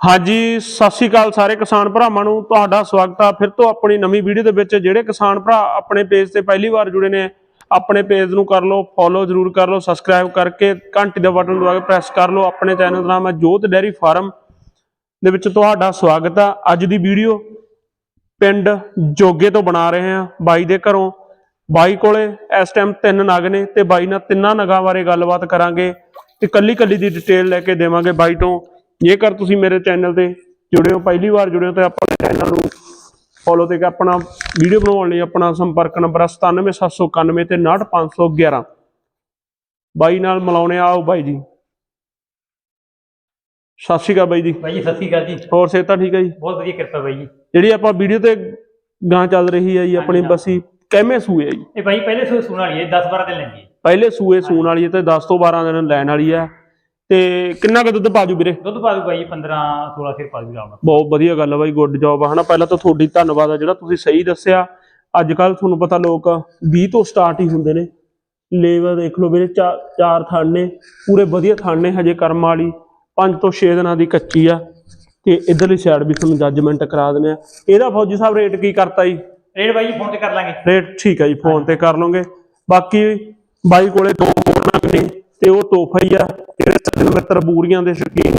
ਹਾਂਜੀ, ਸਤਿ ਸ਼੍ਰੀ ਅਕਾਲ ਸਾਰੇ ਕਿਸਾਨ ਭਰਾਵਾਂ ਨੂੰ। ਤੁਹਾਡਾ ਸਵਾਗਤ ਆ ਫਿਰ ਤੋਂ ਆਪਣੀ ਨਵੀਂ ਵੀਡੀਓ ਦੇ ਵਿੱਚ। ਜਿਹੜੇ ਕਿਸਾਨ ਭਰਾ ਆਪਣੇ ਪੇਜ ਤੇ ਪਹਿਲੀ ਵਾਰ ਜੁੜੇ ਨੇ, ਆਪਣੇ ਪੇਜ ਨੂੰ ਕਰ ਲਓ ਫੋਲੋ ਜ਼ਰੂਰ ਕਰ ਲਓ ਸਬਸਕ੍ਰਾਈਬ ਕਰਕੇ ਘੰਟੀ ਦਾ ਬਟਨ ਦਬਾ ਕੇ ਪ੍ਰੈਸ ਕਰ ਲਓ। ਆਪਣੇ ਚੈਨਲ ਦਾ ਨਾਮ ਹੈ ਜੋਤ ਡੈਰੀ ਫਾਰਮ। ਦੇ ਵਿੱਚ ਤੁਹਾਡਾ ਸਵਾਗਤ ਆ। ਅੱਜ ਦੀ ਵੀਡੀਓ ਪਿੰਡ ਜੋਗੇ ਤੋਂ ਬਣਾ ਰਹੇ ਆ ਬਾਈ ਦੇ ਘਰੋਂ। ਬਾਈ ਕੋਲੇ ਇਸ ਟਾਈਮ ਤਿੰਨ ਨਗ ਨੇ ਤੇ ਬਾਈ ਨਾਲ ਤਿੰਨਾਂ ਨਗਾਂ ਬਾਰੇ ਗੱਲਬਾਤ ਕਰਾਂਗੇ। ਤੇ ਕੱਲੀ ਕੱਲੀ ਦੀ ਡਿਟੇਲ ਲੈ ਕੇ ਦੇਵਾਂਗੇ ਬਾਈ ਤੋਂ। ਜੇਕਰ ਤੁਸੀਂ ਮੇਰੇ ਚੈਨਲ ਤੇ ਜੁੜੇ ਹੋ ਪਹਿਲੀ ਵਾਰ ਜੁੜੇ ਹੋ ਤਾਂ ਆਪਣੇ ਚੈਨਲ ਨੂੰ ਫੋਲੋ ਤੇ ਆਪਣਾ ਵੀਡੀਓ ਬਣਾਉਣ ਲਈ ਆਪਣਾ ਸੰਪਰਕ ਨੰਬਰ 97791 ਤੇ 69511 ਬਾਈ ਨਾਲ ਮਿਲਾਉਣੇ ਆਓ ਬਾਈ ਜੀ। ਸਤਿ ਸ਼੍ਰੀ ਅਕਾਲ ਬਾਈ ਜੀ। ਬਾਈ ਜੀ ਸਤਿ ਸ਼੍ਰੀ ਅਕਾਲ ਜੀ। ਹੋਰ ਸਿਹਤ ਤਾਂ ਠੀਕ ਹੈ ਜੀ? ਬਹੁਤ ਵਧੀਆ ਕਿਰਪਾ ਬਾਈ ਜੀ। ਜਿਹੜੀ ਆਪਾਂ ਵੀਡੀਓ ਤੇ ਗਾਂ ਚੱਲ ਰਹੀ ਹੈ ਜੀ ਆਪਣੀ। ਬਸੀ ਕਿਵੇਂ ਸੂਏ ਹੈ ਜੀ? ਇਹ ਬਾਈ ਪਹਿਲੇ ਸੂਏ ਸੁਣ ਵਾਲੀ ਹੈ 10 12 ਦਿਨ ਲੈਂਦੀ ਹੈ। ਪਹਿਲੇ ਸੂਏ ਸੂਣ ਵਾਲੀ ਹੈ ਤੇ 10 ਤੋਂ 12 ਦਿਨ ਲੈਣ ਵਾਲੀ ਹੈ। ਤੇ ਕਿੰਨਾ ਕੁ ਦੁੱਧ ਪਾਜੂ ਵੀਰੇ? ਦੁੱਧ ਪਾ ਦੂ ਬਾਈ 15 16 ਫਿਰ ਪਾ ਦੂ ਆਉਣਾ ਬਹੁਤ ਵਧੀਆ ਗੱਲ ਹੈ ਬਾਈ ਗੁੱਡ ਜੌਬ ਆ। ਹਨਾ ਪਹਿਲਾਂ ਤਾਂ ਤੁਹਾਡੀ ਧੰਨਵਾਦ ਆ ਜਿਹੜਾ ਤੁਸੀਂ ਸਹੀ ਦੱਸਿਆ। ਅੱਜ ਕੱਲ ਤੁਹਾਨੂੰ ਪਤਾ ਲੋਕ 20 ਤੋਂ ਸਟਾਰਟ ਹੀ ਹੁੰਦੇ ਨੇ। ਲੇਵਰ ਦੇਖ ਲਓ ਵੀਰੇ ਚਾਰ ਥਣ ਨੇ ਪੂਰੇ ਵਧੀਆ ਥਣ ਨੇ ਹਜੇ ਕਰਮ ਵਾਲੀ। 5 ਤੋਂ 6 ਦਿਨਾਂ ਦੀ ਕੱਚੀ ਆ। ਤੇ ਇਧਰਲੀ ਸਾਈਡ ਵੀ ਤੁਹਾਨੂੰ ਜੱਜਮੈਂਟ ਕਰਾ ਦਿੰਦੇ ਆ। ਇਹਦਾ ਫੌਜੀ ਸਾਹਿਬ ਰੇਟ ਕੀ ਕਰਤਾ ਜੀ? ਰੇਟ ਬਾਈ ਫੋਨ ਤੇ ਕਰ ਲਾਂਗੇ। ਰੇਟ ਠੀਕ ਹੈ ਜੀ ਫੋਨ ਤੇ ਕਰ ਲਓਗੇ ਬਾਕੀ ਬਾਈ ਕੋਲੇ ਦੋ ਨਗ ਨੇ ਤੇ ਉਹ ਤੋਹਫਾ ਹੀ ਆ। ਜਿਹੜੇ ਸੱਜਣ ਮਿੱਤਰ ਬੂਰੀਆਂ ਦੇ ਸ਼ੌਕੀਨ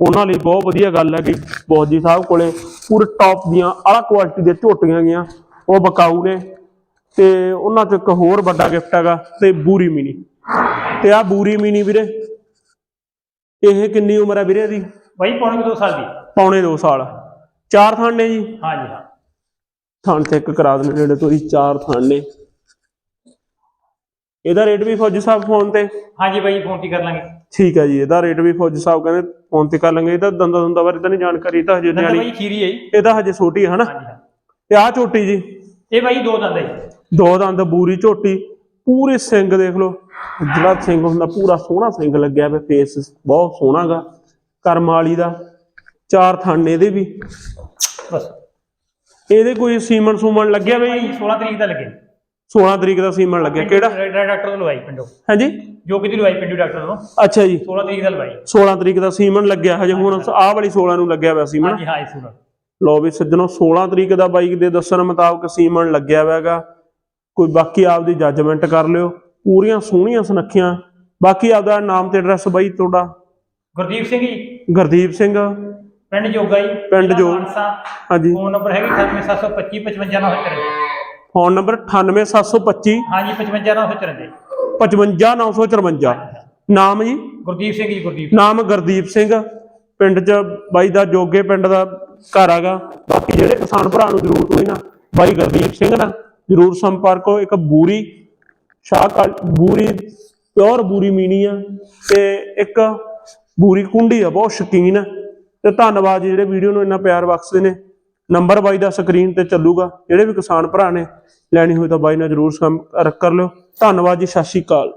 ਉਹਨਾਂ ਲਈ ਬਹੁਤ ਵਧੀਆ ਗੱਲ ਹੈ ਕਿ ਬੌਜੀ ਸਾਹਿਬ ਕੋਲੇ ਪੂਰੇ ਟੌਪ ਦੀਆਂ ਆਲਾ ਕੁਆਲਿਟੀ ਦੇ ਝੋਟੀਆਂ ਗਈਆਂ। ਉਹ ਬਕਾਊ ਨੇ। ਤੇ ਉਹਨਾਂ ਚ ਇੱਕ ਹੋਰ ਵੱਡਾ ਗਿਫਟ ਹੈਗਾ ਤੇ ਬੂਰੀ ਮਿਨੀ ਤੇ ਆ ਬੂਰੀ ਮਿਨੀ ਵੀਰੇ ਇਹ ਕਿੰਨੀ ਉਮਰ ਹੈ ਵੀਰੇ ਦੀ ਬਾਈ ਪੌਣੇ 2 ਸਾਲ ਦੀ। ਪੌਣੇ 2 ਸਾਲ। ਚਾਰ ਥਾਂ ਨੇ ਜੀ? ਹਾਂ ਜੀ ਹਾਂ। ਥਣ ਚੈੱਕ ਕਰਾ ਦਿੰਦੇ ਨੇੜੇ ਤੋਂ ਹੀ ਚਾਰ ਥਣ। ਨੇ ਇਹਦਾ ਰੇਟ ਵੀ ਫੌਜੀ ਸਾਹਿਬ ਫੋਨ ਤੇ? ਹਾਂ ਜੀ ਬਾਈ ਫੋਨ ਤੇ ਕਰ ਲਾਂਗੇ। ਠੀਕ ਹੈ ਜੀ ਇਹਦਾ ਰੇਟ ਵੀ ਫੌਜੀ ਸਾਹਿਬ ਕਹਿੰਦੇ ਫੋਨ ਤੇ ਕਰ ਲਾਂਗੇ। ਇਹਦਾ ਦੰਦਾ ਦੰਦਾ ਬਾਰੇ ਤਾਂ ਨਹੀਂ ਜਾਣਕਾਰੀ ਤਾਂ ਹਜੇ ਦੰਦ ਬਾਈ ਖੀਰੀ ਹੈ ਜੀ। ਇਹ ਤਾਂ ਹਜੇ ਛੋਟੀ ਹੈ ਹਨਾ? ਤੇ ਆਹ ਝੋਟੀ ਜੀ? ਇਹ ਬਾਈ ਦੋ ਦੰਦ ਹੈ ਜੀ। ਦੋ ਦੰਦ ਬੂਰੀ ਝੋਟੀ। ਪੂਰੇ ਸਿੰਗ ਦੇਖ ਲਓ। ਜਿਹੜਾ ਸਿੰਗ ਹੁੰਦਾ ਪੂਰਾ ਸੋਹਣਾ ਸਿੰਗ ਲੱਗਿਆ ਪਿਆ ਫੇਸ ਬਹੁਤ ਸੋਹਣਾਗਾ। ਕਰਮ ਵਾਲੀ ਦਾ। ਚਾਰ ਥਣ ਇਹਦੇ ਵੀ। ਬਸ। ਇਹਦੇ ਕੋਈ ਸੀਮਨ ਸੂਮਨ ਲੱਗਿਆ ਬਾਈ? 16 ਤਰੀਕ ਦਾ ਲੱਗੇ। 16 ਤਰੀਕ ਦਾ ਸੀਮਨ ਲੱਗਿਆ ਕਿਹੜਾ? ਡਾਕਟਰ ਤੋਂ ਲਵਾਈ ਪਿੰਡੋਂ। ਹਾਂਜੀ? ਜੋ ਕਿਤੇ ਲਵਾਈ ਪਿੰਡੂ ਡਾਕਟਰ ਤੋਂ। ਅੱਛਾ ਜੀ। 16 ਤਰੀਕ ਦਾ ਲਵਾਈ। 16 ਤਰੀਕ ਦਾ ਸੀਮਨ ਲੱਗਿਆ ਹਜੇ ਹੁਣ ਆਹ ਵਾਲੀ 16 ਨੂੰ ਲੱਗਿਆ ਹੋਇਆ ਸੀਮਨ ਜੀ ਹਾਂ ਇਹ ਸੁਣ ਲੋ ਵੀ ਸੱਜਣੋ 16 ਤਰੀਕ ਦਾ ਬਾਈਕ ਦੇ ਦੱਸਣ ਮੁਤਾਬਕ ਸੀਮਨ ਲੱਗਿਆ ਹੋਇਆਗਾ ਕੋਈ ਬਾਕੀ ਆਪਦੀ ਜੱਜਮੈਂਟ ਕਰ ਲਿਓ। ਪੂਰੀਆਂ ਸੋਹਣੀਆਂ ਸੁਨੱਖੀਆਂ। ਬਾਕੀ ਆਪਦਾ ਨਾਮ ਤੇ ਐਡਰੈਸ ਬਾਈ ਤੁਹਾਡਾ। ਗੁਰਦੀਪ ਸਿੰਘ ਜੀ। ਗੁਰਦੀਪ ਸਿੰਘ। ਪਿੰਡ ਜੋਗਾ ਜੀ। ਪਿੰਡ ਜੋ- ਹਾਂਜੀ। ਫੋਨ ਨੰਬਰ ਹੈਗਾ 98725 55994 ਫੋਨ ਨੰਬਰ 98725 ਹਾਂ ਜੀ 55994 55954 ਨਾਮ ਜੀ? ਗੁਰਦੀਪ ਸਿੰਘ ਜੀ ਗੁਰਦੀਪ। ਨਾਮ ਗੁਰਦੀਪ ਸਿੰਘ। ਪਿੰਡ ਚ ਬਾਈ ਦਾ ਜੋਗੇ ਪਿੰਡ ਦਾ ਘਰ ਹੈਗਾ। ਬਾਕੀ ਜਿਹੜੇ ਕਿਸਾਨ ਭਰਾ ਨੂੰ ਜ਼ਰੂਰਤ ਹੋਈ ਨਾ ਬਾਈ ਗੁਰਦੀਪ ਸਿੰਘ ਨਾਲ ਜ਼ਰੂਰ ਸੰਪਰਕੋ ਇੱਕ ਬੂਰੀ ਸ਼ਾਹਕਾਲ ਬੂਰੀ ਪਿਓਰ ਬੂਰੀ ਮੀਨੀ ਆ ਤੇ ਇੱਕ ਬੂਰੀ ਕੁੰਡੀ ਆ ਬਹੁਤ ਸ਼ੌਕੀਨ ਆ। ਤੇ ਧੰਨਵਾਦ ਜੀ ਜਿਹੜੇ ਵੀਡੀਓ ਨੂੰ ਇੰਨਾ ਪਿਆਰ ਬਖਸ਼ਦੇ ਨੇ। ਨੰਬਰ ਬਾਈ ਦਾ ਸਕਰੀਨ ਤੇ ਚੱਲੂਗਾ। ਜਿਹੜੇ ਵੀ ਕਿਸਾਨ ਭਰਾ ਨੇ, ਲੈਣੀ ਹੋਈ ਤਾਂ ਬਾਈ ਨਾਲ ਜ਼ਰੂਰ ਸੰਪਰਕ ਕਰ ਲਿਓ। ਧੰਨਵਾਦ ਜੀ, ਸਤਿ ਸ਼੍ਰੀ ਅਕਾਲ।